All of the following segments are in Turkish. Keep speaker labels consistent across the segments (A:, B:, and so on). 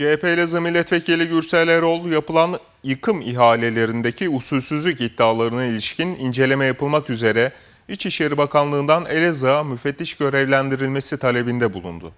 A: CHP Elazığ Milletvekili Gürsel Erol yapılan yıkım ihalelerindeki usulsüzlük iddialarına ilişkin inceleme yapılmak üzere İçişleri Bakanlığı'ndan Elazığ'a müfettiş görevlendirilmesi talebinde bulundu.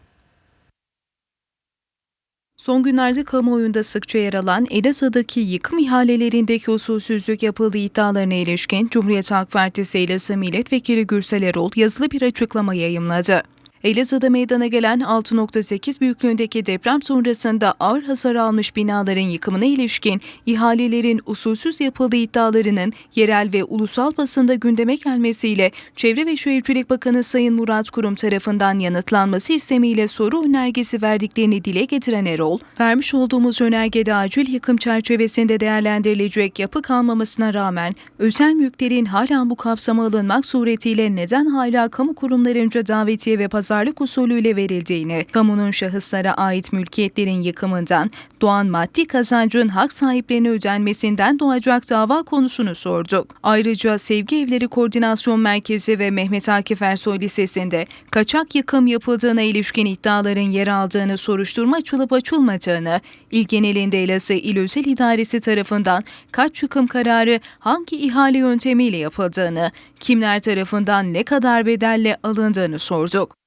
B: Son günlerde kamuoyunda sıkça yer alan Elazığ'daki yıkım ihalelerindeki usulsüzlük yapıldığı iddialarına ilişkin Cumhuriyet Halk Partisi Elazığ Milletvekili Gürsel Erol yazılı bir açıklama yayımladı. Elazığ'da meydana gelen 6.8 büyüklüğündeki deprem sonrasında ağır hasar almış binaların yıkımına ilişkin ihalelerin usulsüz yapıldığı iddialarının yerel ve ulusal basında gündeme gelmesiyle Çevre ve Şehircilik Bakanı Sayın Murat Kurum tarafından yanıtlanması istemiyle soru önergesi verdiklerini dile getiren Erol, vermiş olduğumuz önergede acil yıkım çerçevesinde değerlendirilecek yapı kalmamasına rağmen özel mülklerin hala bu kapsama alınmak suretiyle neden hala kamu kurumlarınca davetiye ve pazarlık usulüyle verildiğini, kamunun şahıslara ait mülkiyetlerin yıkımından doğan maddi kazancın hak sahiplerine ödenmesinden doğacak dava konusunu sorduk. Ayrıca Sevgi Evleri Koordinasyon Merkezi ve Mehmet Akif Ersoy Lisesi'nde kaçak yıkım yapıldığına ilişkin iddiaların yer aldığını soruşturma açılıp açılmadığını, il genelinde Elazığ İl Özel İdaresi tarafından kaç yıkım kararı hangi ihale yöntemiyle yapıldığını, kimler tarafından ne kadar bedelle alındığını sorduk.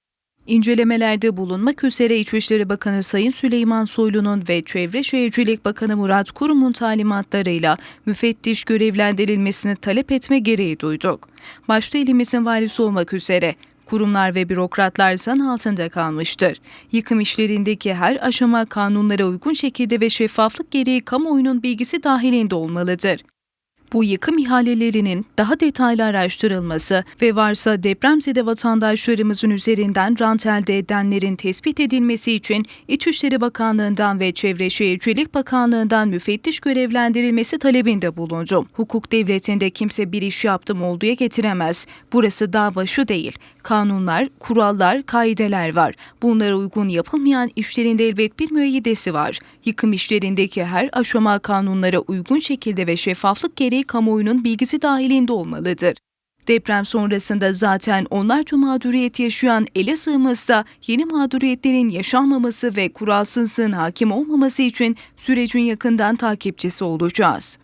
B: İncelemelerde bulunmak üzere İçişleri Bakanı Sayın Süleyman Soylu'nun ve Çevre Şehircilik Bakanı Murat Kurum'un talimatlarıyla müfettiş görevlendirilmesini talep etme gereği duyduk. Başta ilimizin valisi olmak üzere kurumlar ve bürokratlar zan altında kalmıştır. Yıkım işlerindeki her aşama kanunlara uygun şekilde ve şeffaflık gereği kamuoyunun bilgisi dahilinde olmalıdır. Bu yıkım ihalelerinin daha detaylı araştırılması ve varsa depremzede vatandaşlarımızın üzerinden rant elde edenlerin tespit edilmesi için İçişleri Bakanlığı'ndan ve Çevre Şehircilik Bakanlığı'ndan müfettiş görevlendirilmesi talebinde bulundum. Hukuk devletinde kimse bir iş yaptım olduğuya getiremez. Burası dağ başı değil. Kanunlar, kurallar, kaideler var. Bunlara uygun yapılmayan işlerin de elbet bir müeyyidesi var. Yıkım işlerindeki her aşama kanunlara uygun şekilde ve şeffaflık gereği kamuoyunun bilgisi dahilinde olmalıdır. Deprem sonrasında zaten onlarca mağduriyet yaşayan Elazığ'ımızda yeni mağduriyetlerin yaşanmaması ve kuralsızlığın hakim olmaması için sürecin yakından takipçisi olacağız.